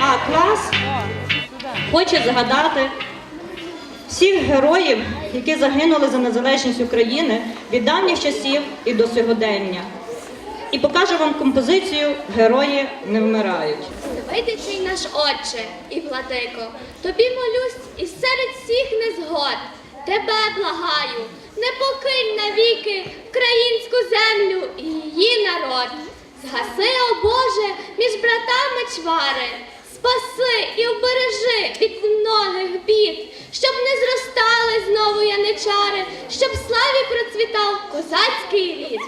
А клас хоче згадати всіх героїв, які загинули за незалежність України від давніх часів і до сьогодення. І покаже вам композицію Герої не вмирають. Видячий наш Отче і владико, тобі молюсь і серед всіх незгод. Тебе благаю, не покинь навіки українську землю і її народ. Згаси, о Боже, між братами чвари, спаси і обережи від многих бід, щоб не зростали знову яничари, щоб славі процвітав козацький рід.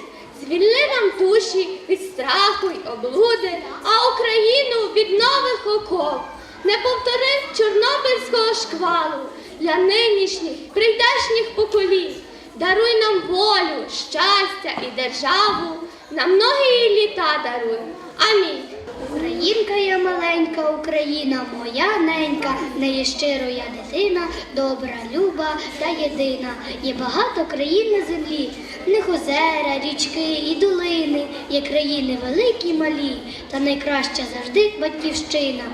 Звільни нам душі від страху й облуди, а Україну від нових оков. Не повтори чорнобильського шквалу для нинішніх прийдешніх поколінь. Даруй нам волю, щастя і державу, на многії літа даруй. Амінь. Українка я маленька, Україна моя ненька, неї щиро я дитина, добра, люба та єдина. Є багато країн на землі, в них озера, річки і долини, є країни великі, малі, та найкраща завжди батьківщина.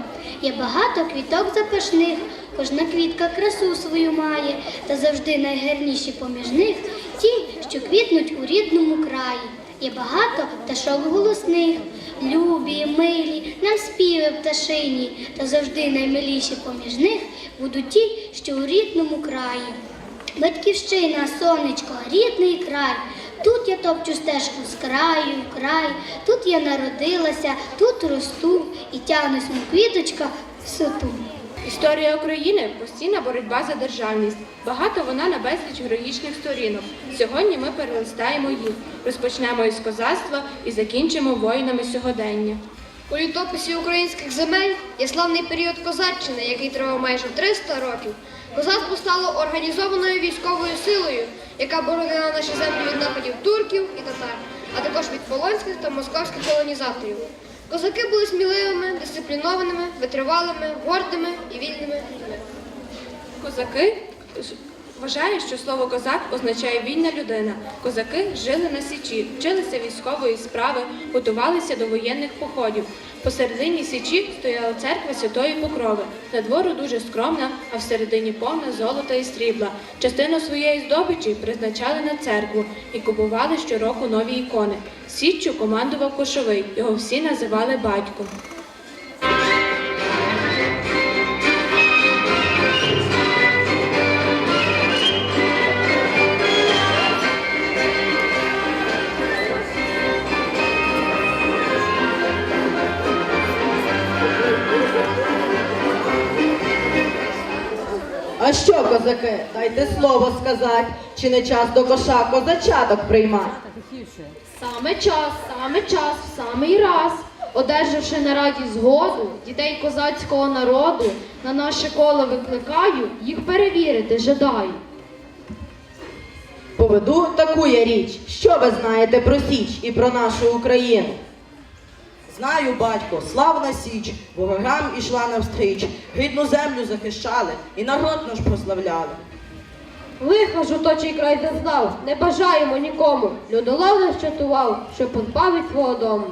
Є багато квіток запашних, кожна квітка красу свою має, та завжди найгарніші поміж них ті, що квітнуть у рідному краї. Є багато пташок голосних, любі, милі, нам співи пташині, та завжди наймиліші поміж них будуть ті, що у рідному краї. Батьківщина, сонечко, рідний край. Тут я топчу стежку з краю в край, тут я народилася, тут росту і тягнусь на квіточка в соту. Історія України постійна боротьба за державність. Багато вона на безліч героїчних сторінок. Сьогодні ми перелистаємо їх, розпочнемо із козацтва і закінчимо воїнами сьогодення. У літописі українських земель є славний період козаччини, який тривав майже 300 років. Козацтво стало організованою військовою силою, яка боронила наші землі від нападів турків і татар, а також від полонських та московських колонізаторів. Козаки були сміливими, дисциплінованими, витривалими, гордими і вільними людьми. Козаки вважають, що слово козак означає вільна людина. Козаки жили на січі, вчилися військової справи, готувалися до воєнних походів. Посередині січі стояла церква Святої Покрови. Надвору дуже скромна, а всередині повна золота і срібла. Частину своєї здобичі призначали на церкву і купували щороку нові ікони. Січчю командував Кошовий, його всі називали батьком. А що, козаки, дайте слово сказать, чи не час до коша козачаток приймати? Саме час, саме час, в самий раз. Одержавши на раді згоду дітей козацького народу, на наше коло викликаю, їх перевірити жадаю. Поведу таку я річ. Що ви знаєте про Січ і про нашу Україну? Знаю, батько, славна січ, ворогам ішла навстріч, рідну землю захищали і народ наш прославляли. Лиха жуточий край зазнав, не бажаємо нікому. Людолов нас чатував, що позбавить свого дому.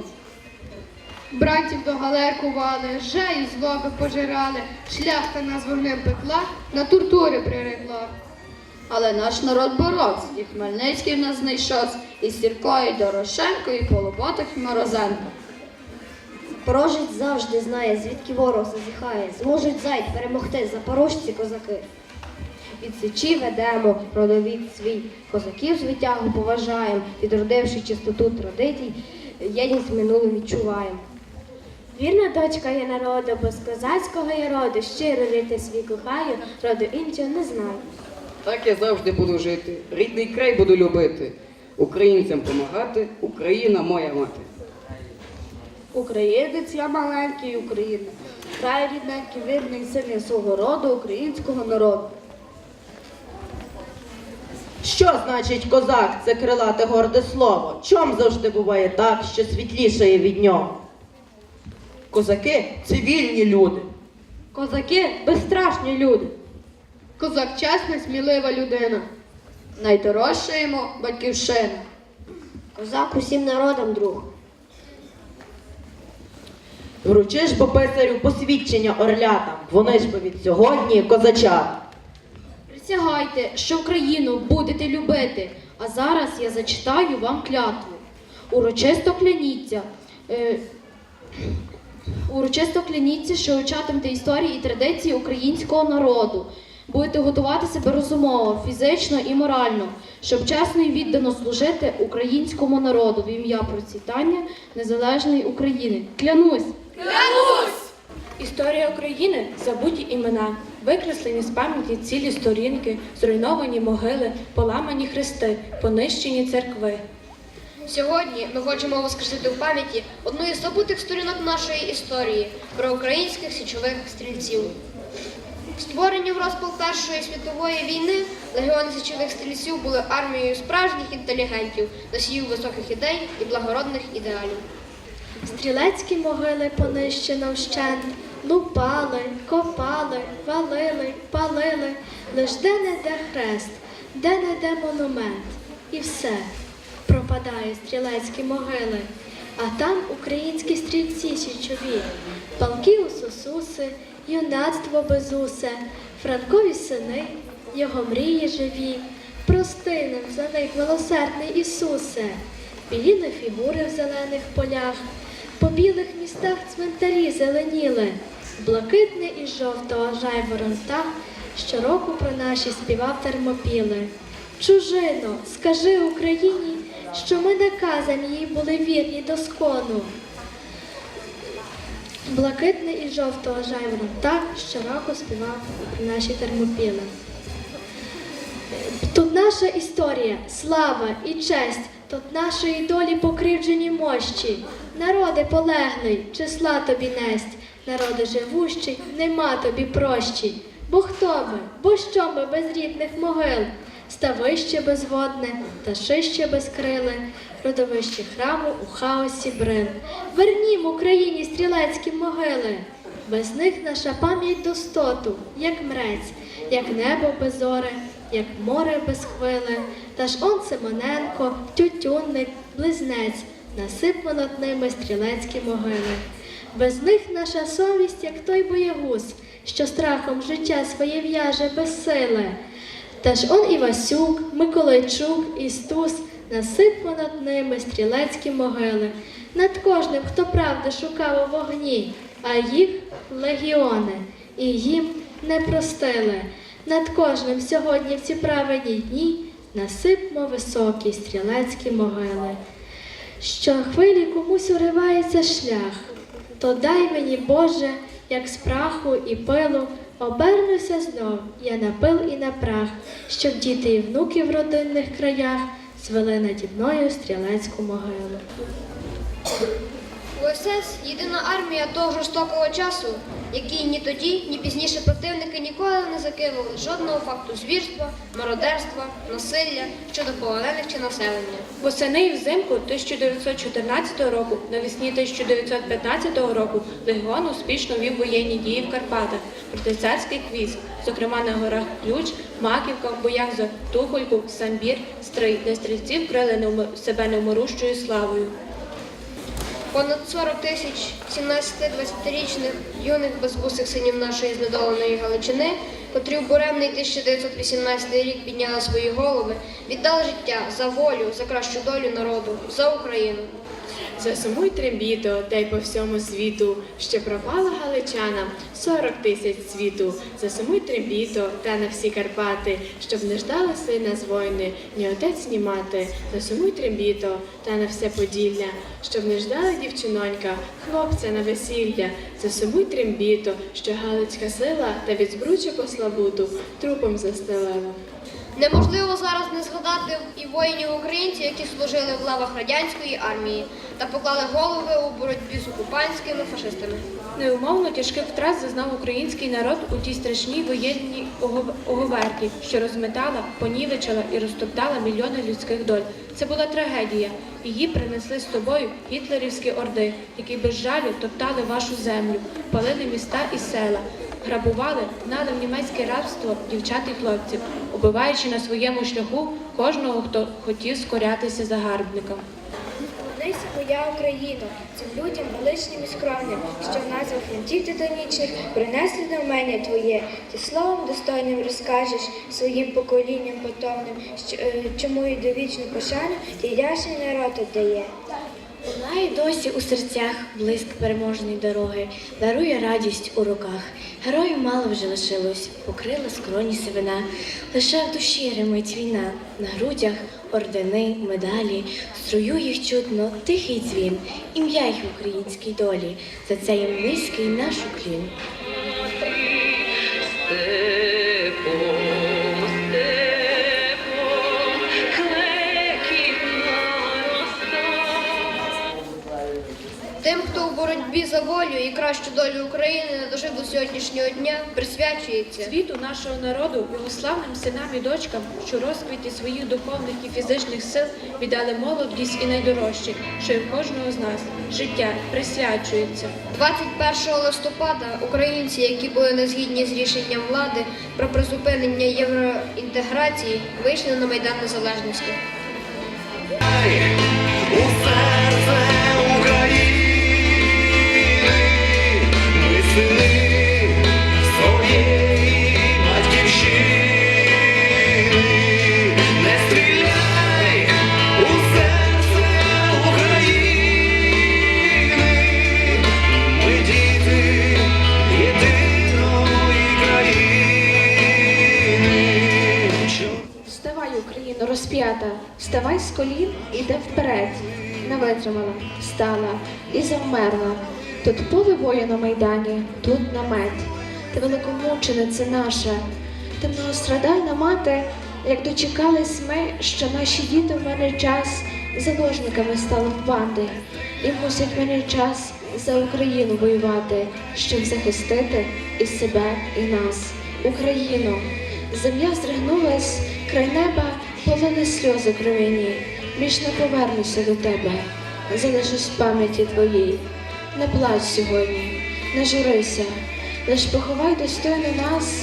Братів до галер кували, жею злоби пожирали, шляхта нас вогнем пекла, на тортури прирекла. Але наш народ боровся, і Хмельницький в нас знайшовся, і Сірко, і Дорошенко, і Полоботок, і Морозенко. Порожець завжди знає, звідки ворог зазіхає. Зможуть зайд перемогти запорожці козаки. Від січі ведемо родовід свій, козаків з витягу поважаємо, відродивши чистоту традицій, єдність минулим відчуваємо. Вірна дочка є народу, бо з козацького я роду, щиро рити свій кохаю, роду іншого не знаю. Так я завжди буду жити, рідний край буду любити, українцям помагати, Україна моя мати. Українець я маленький Україна, край рідненький, вірний син я свого роду, українського народу. Що значить козак? Це крилате горде слово. Чом завжди буває так, що світлішає від нього? Козаки це вільні люди. Козаки безстрашні люди. Козак чесна, смілива людина. Найдорожча йому батьківщина. Козак усім народам друг. Вручиш бо писарю посвідчення орлятам, вони ж бо від сьогодні козачат. Присягайте, що Україну будете любити. А зараз я зачитаю вам клятву. Урочисто кляніться. Е, урочисто кляніться, що вивчатимете історії і традиції українського народу. Будете готувати себе розумово, фізично і морально, щоб чесно і віддано служити українському народу в ім'я процвітання незалежної України. Клянусь! Історія України забуті імена, викреслені з пам'яті цілі сторінки, зруйновані могили, поламані хрести, понищені церкви. Сьогодні ми хочемо воскресити в пам'яті одну із забутих сторінок нашої історії про українських січових стрільців. Створені в розпал Першої світової війни, легіони січових стрільців були армією справжніх інтелігентів, носіїв високих ідей і благородних ідеалів. Стрілецькі могили понищено вщент, лупали, копали, валили, палили, лиш де-не-де хрест, де-не-де монумент. І все. Пропадає стрілецькі могили. А там українські стрільці січові, палки усусуси, юнацтво безусе, Франкові сини, його мрії живі, прости нам за них, милосердний Ісусе, біліли фігури в зелених полях, по білих містах цвинтарі зеленіли, блакитне і жовтого жайворон так, щороку про наші співав термопіли. Чужино, скажи Україні, що ми наказані їй були вірні до скону. Блакитне і жовтого жайворон так щороку співав про наші термопіли. Тут наша історія, слава і честь, тут нашої долі покривджені мощі. Народи полеглий, числа тобі несть, народи живущий, нема тобі прощі. Бо хто ми, бо що ми без рідних могил? Ставище безводне, та шище безкриле, родовище храму у хаосі брил. Вернім Україні стрілецькі могили. Без них наша пам'ять достоту, як мрець, як небо безоре, як море без хвили. Та ж он Симоненко, тютюнник, близнець, насипмо над ними стрілецькі могили. Без них наша совість, як той боягуз, що страхом життя своє в'яже без сили. Та ж он Івасюк, Миколайчук, Істус, насипмо над ними стрілецькі могили, над кожним, хто правди шукав у вогні, а їх легіони, і їм не простили. Над кожним сьогодні в ці праведні дні насипмо високі стрілецькі могили. Що хвилі комусь уривається шлях, то дай мені, Боже, як з праху і пилу, обернуся знов я на пил і на прах, щоб діти і внуки в родинних краях звели наді мною стрілецьку могилу. УСС єдина армія того жорстокого часу, який ні тоді, ні пізніше противники ніколи закинули жодного факту звірства, мародерства, насилля щодо полонених чи населення. Восени і взимку 1914 року, навесні 1915 року легіон успішно вів воєнні дії в Карпатах проти царських військ, зокрема на горах Ключ, Маківка, боях за Тухольку, Самбір, Стрий, де стрільці вкрили себе невмирущою славою. Понад 40 тисяч 17-20-річних юних безвусих синів нашої знедоленої Галичини, котрі в буремний 1918 рік підняли свої голови, віддали життя за волю, за кращу долю народу, за Україну. Засумуй трембіто, та й по всьому світу, що пропала галичанам 40 тисяч світу. Засумуй трембіто, та на всі Карпати, щоб не ждали сина з войни, ні отець, ні мати. Засумуй трембіто, та на все Поділля, щоб не ждала дівчинонька, хлопця на весілля. Засумуй трембіто, що галицька сила та від збруча по славуту трупом застелила. Неможливо зараз не згадати і воїнів українців, які служили в лавах радянської армії та поклали голови у боротьбі з окупантськими фашистами. Неумовно тяжких втрат зазнав український народ у тій страшній воєнній оговерті, що розметала, понівечила і розтоптала мільйони людських доль. Це була трагедія. Її принесли з собою гітлерівські орди, які без жалю топтали вашу землю, палили міста і села, грабували, гнали в німецьке рабство дівчат і хлопців, убиваючи на своєму шляху кожного, хто хотів скорятися загарбникам. Вони моя Україно, цим людям величним і скромним, що в назвах фронтів титанічних принесли до мене твоє, ти словом достойним розкажеш своїм поколінням потомним, е, чому і довічну пошану ти ясний народ віддає. Лунає досі у серцях блиск переможної дороги, дарує радість у руках. Героїв мало вже лишилось, покрила скроні сивина. Лише в душі римить війна, на грудях ордени, медалі, струю їх чутно тихий дзвін, ім'я їх в українській долі. За це їм низький наш уклін. Боротьбі за волю і кращу долю України не дожив до сьогоднішнього дня, присвячується. Світу нашого народу, його славним синам і дочкам, що розквіті своїх духовних і фізичних сил віддали молодість і найдорожче, що й в кожного з нас життя присвячується. 21 листопада українці, які були не згідні з рішенням влади про призупинення євроінтеграції, вийшли на Майдан Незалежності. У вставай з колін, іде вперед. Не витримала, встала і завмерла. Тут поле бою на майдані, тут намет. Ти великомучениця наша, ти многострадальна мати, як дочекались ми, що наші діти в мене час заложниками стали в банди, і мусять мене час за Україну воювати, щоб захистити і себе, і нас. Україно, земля здригнулась, край неба полили сльози кров'яні. Більш не повернуся до тебе, залишусь в пам'яті твоїй. Не плач сьогодні, не журися, лиш поховай достойно нас,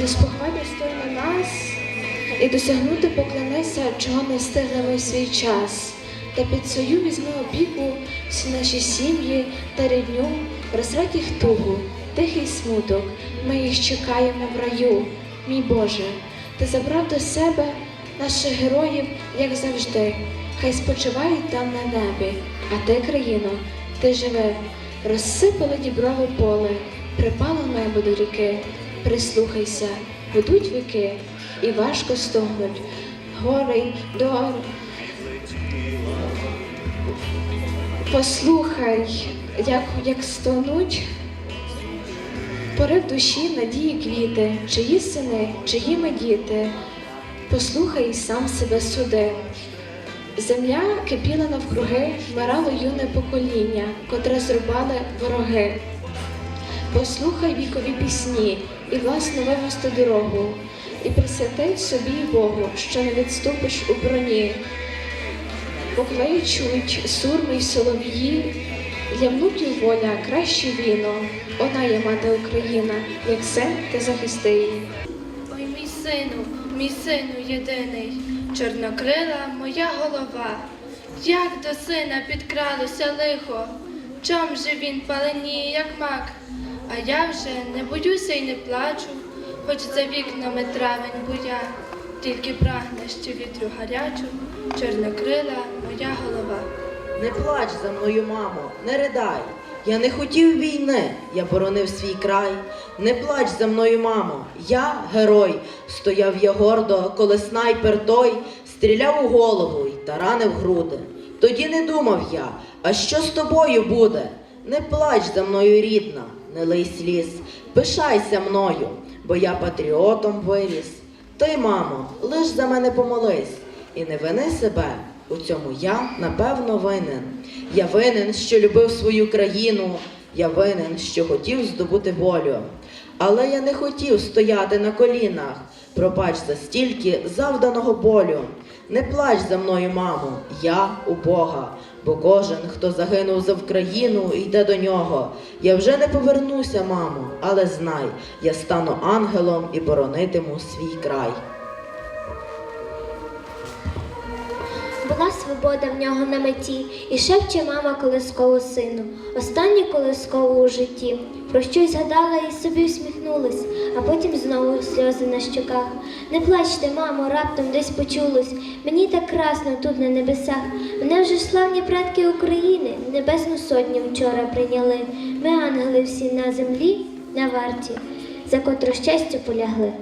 лиш поховай достойно нас і досягнути поклянися, чого не встигли ми в свій час. Та під свою візьми опіку всі наші сім'ї та рідню, розрать їх тугу, тихий смуток, ми їх чекаємо в раю. Мій Боже, ти забрав до себе наших героїв, як завжди. Хай спочивають там на небі, а ти, країно, ти живи, розсипало діброве поле, припало небо до ріки. Прислухайся, ведуть віки, і важко стогнуть. Гори й до Послухай, як, як стонуть порив душі, надії квіти, чиї сини, чиї ми діти. Послухай сам себе суди. Земля кипіла навкруги, вмирало юне покоління, котре зрубали вороги. Послухай вікові пісні і власну вивести дорогу, і присвяти собі Богу, що не відступиш у броні. Покличуть сурми й солов'ї, для внуків воля краще віно. Вона є мати Україна, як син ти захисти її. Ой, мій сину, мій сину єдиний, чорнокрила моя голова. Як до сина підкралося лихо, чом же він паленіє, як мак, а я вже не боюся й не плачу, хоч за вікнами травень буя, тільки прагне ще вітру гарячу, чорнокрила моя голова. Не плач за мною, мамо, не ридай. Я не хотів війни, я боронив свій край. Не плач за мною, мамо, я герой. Стояв я гордо, коли снайпер той стріляв у голову й таранив груди. Тоді не думав я, а що з тобою буде? Не плач за мною, рідна, не лий сліз, пишайся мною, бо я патріотом виріс. Ти, мамо, лиш за мене помолись і не вини себе. У цьому я напевно винен. Я винен, що любив свою країну. Я винен, що хотів здобути волю. Але я не хотів стояти на колінах. Пробач за стільки завданого болю. Не плач за мною, мамо, я у Бога. Бо кожен, хто загинув за Вкраїну, йде до нього. Я вже не повернуся, мамо, але знай, я стану ангелом і боронитиму свій край. Свобода в нього на меті, і шепче мама колискову сину, останню колискову у житті. Про щось згадала і собі всміхнулась, а потім знову сльози на щоках. Не плачте, мамо, раптом десь почулось. Мені так красно тут на небесах. Мене вже славні предки України, небесну сотню вчора прийняли. Ми ангели всі на землі, на варті, за котру щастя полягли.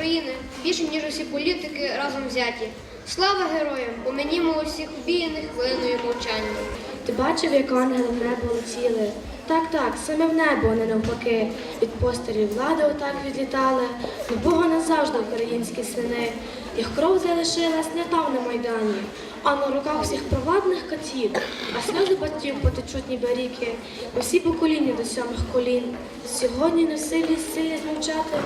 України більше, ніж усі політики разом взяті. Слава героям! Помінімо усіх обіяних хвилиною мовчання. Ти бачив, як ангели в небо летіли? Так, так, саме в небо, не навпаки. Від постерів влади отак відлітали. До Бога назавжди українські сини. Їх кров залишилась не там на майдані, а на руках всіх провладних котів, а сльози батьків потечуть ніби ріки, усі покоління до сьомих колін. Сьогодні в силі силі змовчати,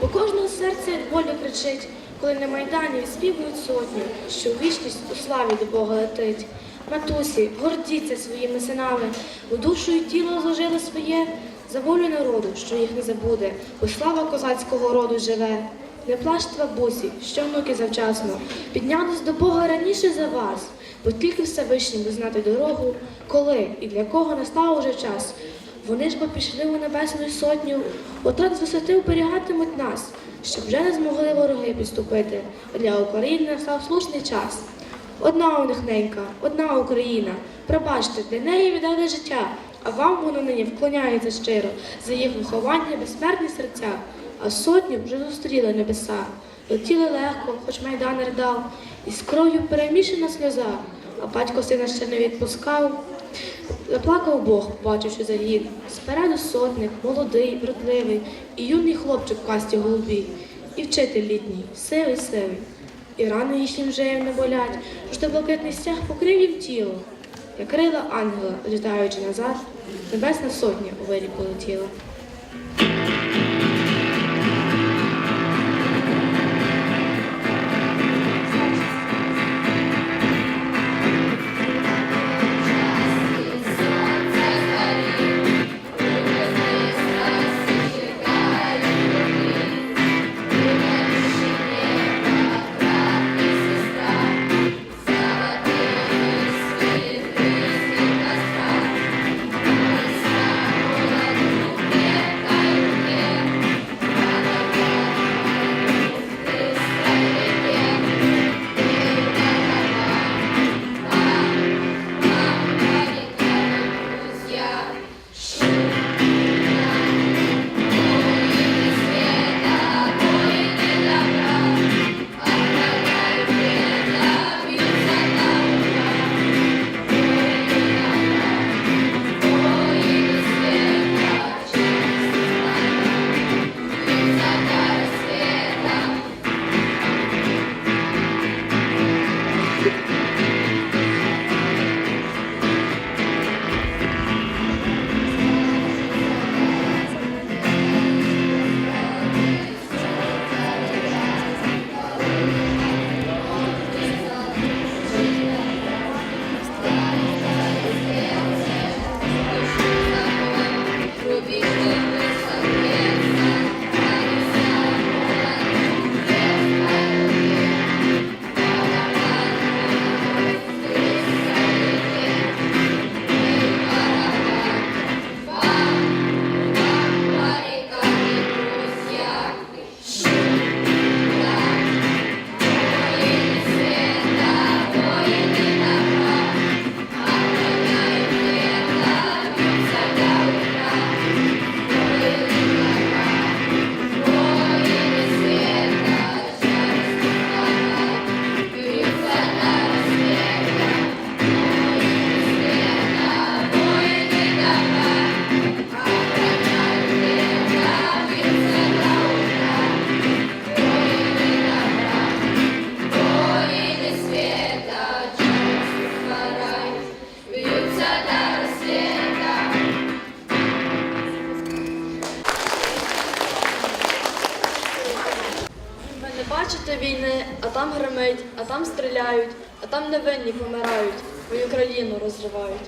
бо кожного серця від болю кричить, коли на майдані відспівують сотню, що у вічність у славі до Бога летить. Матусі, гордіться своїми синами, бо душу і тіло зложили своє за волю народу, що їх не забуде, бо слава козацького роду живе. Не плачте, бабусі, що внуки завчасно, піднялись до Бога раніше за вас, бо тільки Всевишній буде знати дорогу, коли і для кого настав уже час. Вони ж бо пішли у небесну сотню, отак з висоти оберігатимуть нас, щоб вже не змогли вороги підступити, для України настав слушний час. Одна у них ненька, одна Україна. Пробачте, для неї віддали життя, а вам воно нині вклоняється щиро за їх виховання, безсмертні серця, а сотню вже зустріли небеса. Летіли легко, хоч майдан ридав, і з кров'ю перемішана сльоза, а батько сина ще не відпускав. Заплакав Бог, бачивши загін. Спереду сотник, молодий, вродливий, і юний хлопчик в касті голубій, і вчитель літній, сивий сивий. І рани їхнім вже не болять, що блакитний стяг покрив їм тіло. Як крила ангела, літаючи назад, небесна сотня у вирі полетіла. Там стріляють, а там невинні помирають, мою країну розривають.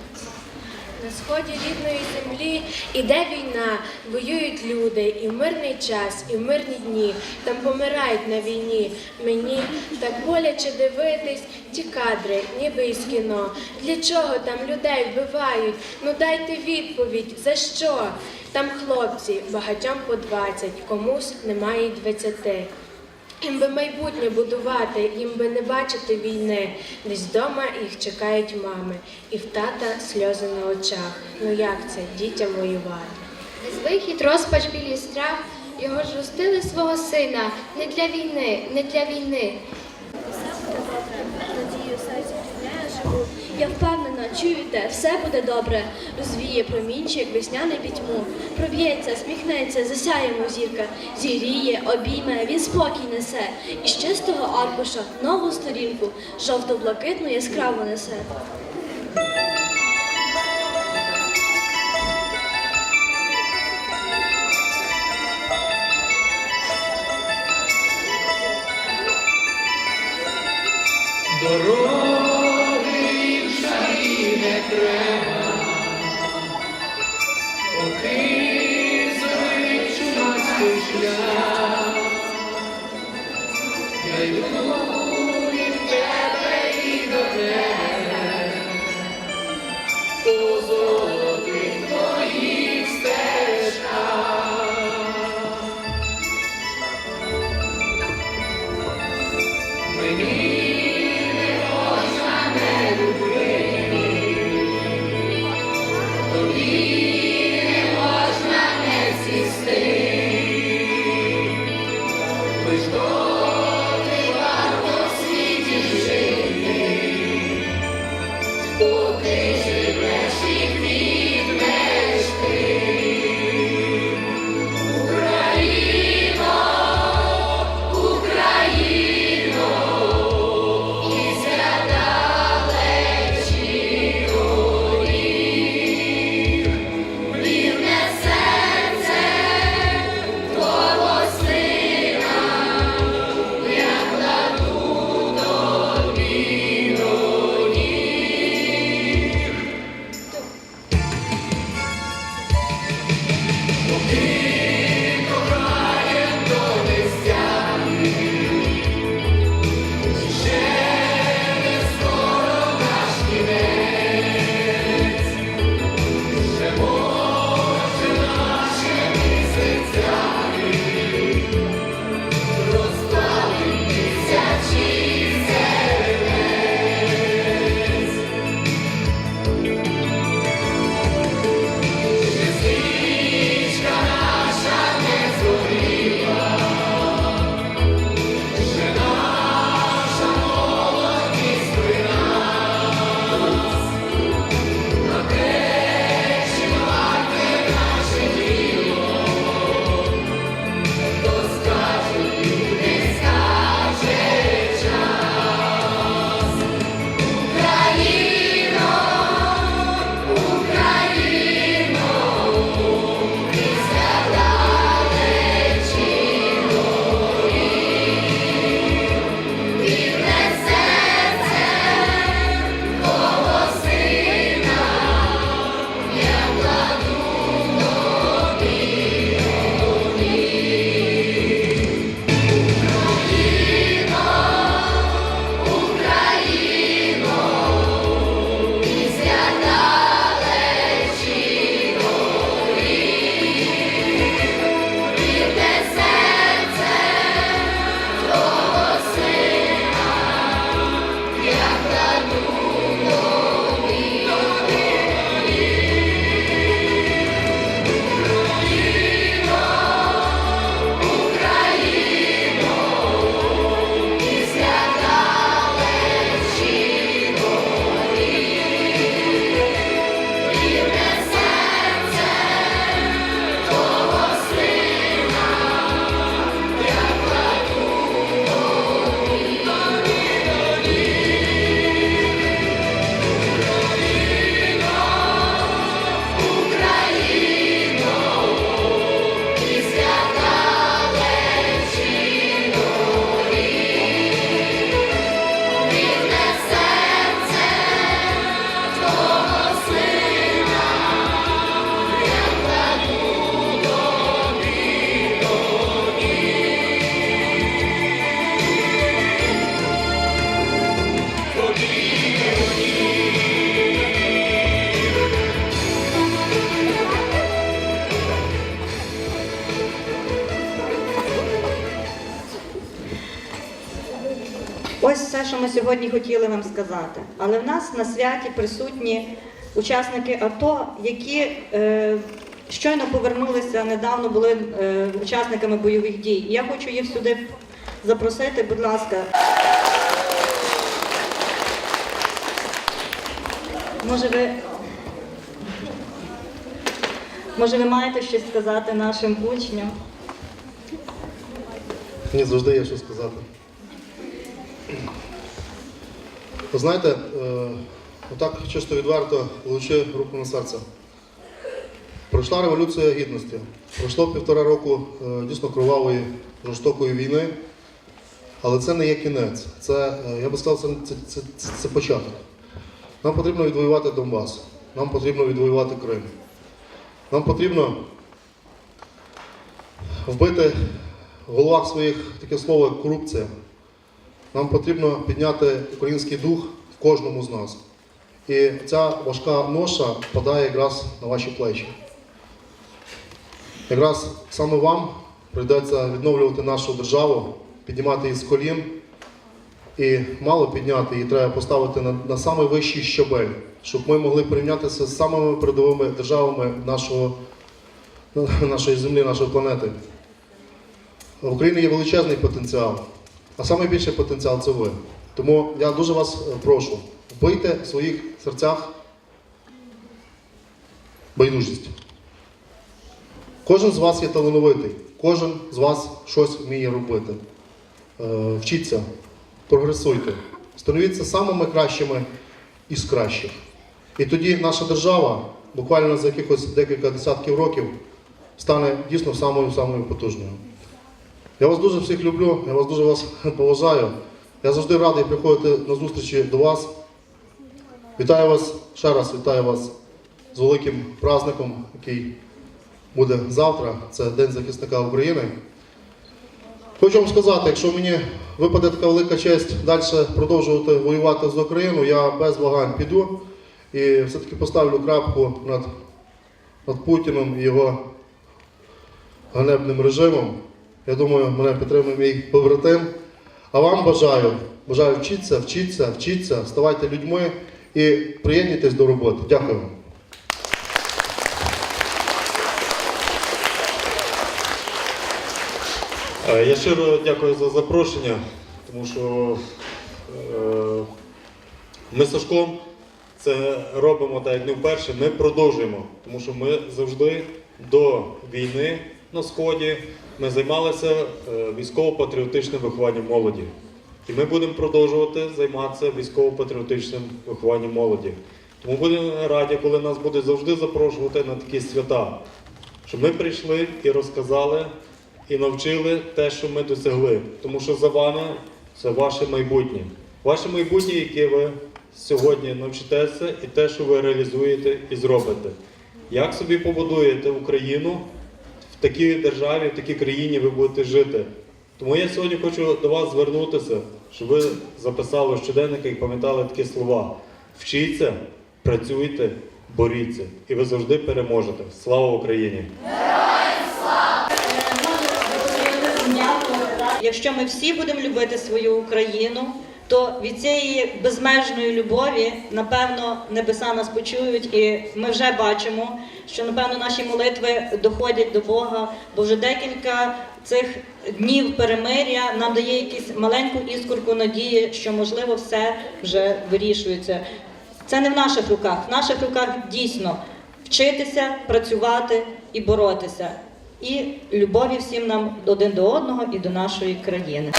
на сході рідної землі іде війна, воюють люди і в мирний час, і в мирні дні. Там помирають на війні. Мені так боляче дивитись ті кадри, ніби із кіно. Для чого там людей вбивають? Ну дайте відповідь, за що? Там хлопці, багатьом по 20, комусь немає 20. Їм би майбутнє будувати, їм би не бачити війни. Десь вдома їх чекають мами, і в тата сльози на очах. Ну як це дітям воювати? Безвихід, розпач, білі страх, його ж ростили свого сина. Не для війни, не для війни. Надію серця Я впевнена, чуєте, все буде добре. Розвіє промінчик весняний пітьму. Проб'ється, сміхнеться, засяємо зірка. Зігріє, обійме, він спокій несе. І з чистого аркуша нову сторінку, жовто-блакитну яскраво несе. Дороги що ми сьогодні хотіли вам сказати. Але в нас на святі присутні учасники АТО, які е, щойно повернулися, недавно були е, учасниками бойових дій. Я хочу їх сюди запросити, будь ласка. Може, ви може, ви маєте щось сказати нашим учням? Мені завжди є що сказати. Знаєте, е, отак чисто відверто лучи руку на серце. Пройшла революція гідності. Пройшло півтора року е, дійсно кровавої жорстокої війни, але це не є кінець. Це, е, я би сказав, це, це, це, це, початок. Нам потрібно відвоювати Донбас, нам потрібно відвоювати Крим. Нам потрібно вбити в головах своїх таке слово корупція. Нам потрібно підняти український дух в кожному з нас. І ця важка ноша падає якраз на ваші плечі. Якраз саме вам прийдеться відновлювати нашу державу, піднімати її з колін. І мало підняти, її треба поставити на, на самий вищий щабель, щоб ми могли порівнятися з самими передовими державами нашого, нашої землі, нашої планети. В Україні є величезний потенціал, а найбільший потенціал це ви. Тому я дуже вас е, прошу, вбийте в своїх серцях байдужість. Кожен з вас є талановитий, кожен з вас щось вміє робити. Е, Вчіться, прогресуйте, становіться самими кращими із кращих. І тоді наша держава, буквально за якихось декілька десятків років, стане дійсно самою самою потужною. Я вас дуже всіх люблю, я вас дуже вас поважаю. Я завжди радий приходити на зустрічі до вас. Вітаю вас ще раз, вітаю вас з великим праздником, який буде завтра. Це День захисника України. Хочу вам сказати, якщо мені випаде така велика честь далі продовжувати воювати за Україну, я без вагань піду і все-таки поставлю крапку над, над Путіним і його ганебним режимом. Я думаю, мене підтримує мій побратим. А вам бажаю, бажаю вчитися, вчитися, вчитися, ставайте людьми і приєднуйтесь до роботи. Дякую вам. Е, Я щиро дякую за запрошення, тому що е, ми Сашком це робимо так, як не вперше. Ми продовжуємо, тому що ми завжди до війни на сході ми займалися е, військово-патріотичним вихованням молоді. І ми будемо продовжувати займатися військово-патріотичним вихованням молоді. Тому будемо раді, коли нас будуть завжди запрошувати на такі свята, щоб ми прийшли і розказали і навчили те, що ми досягли. Тому що за вами це ваше майбутнє. Ваше майбутнє, яке ви сьогодні навчитеся, і те, що ви реалізуєте і зробите. Як собі побудуєте Україну такій державі, в такій країні ви будете жити? Тому я сьогодні хочу до вас звернутися, щоб ви записали щоденники і пам'ятали такі слова. Вчіться, працюйте, боріться, і ви завжди переможете. Слава Україні! Якщо ми всі будемо любити свою Україну, то від цієї безмежної любові, напевно, небеса нас почують, і ми вже бачимо, що напевно наші молитви доходять до Бога, бо вже декілька цих днів перемиря нам дає якусь маленьку іскорку надії, що можливо все вже вирішується. Це не в наших руках. В наших руках дійсно вчитися, працювати і боротися. І любові всім нам один до одного і до нашої країни.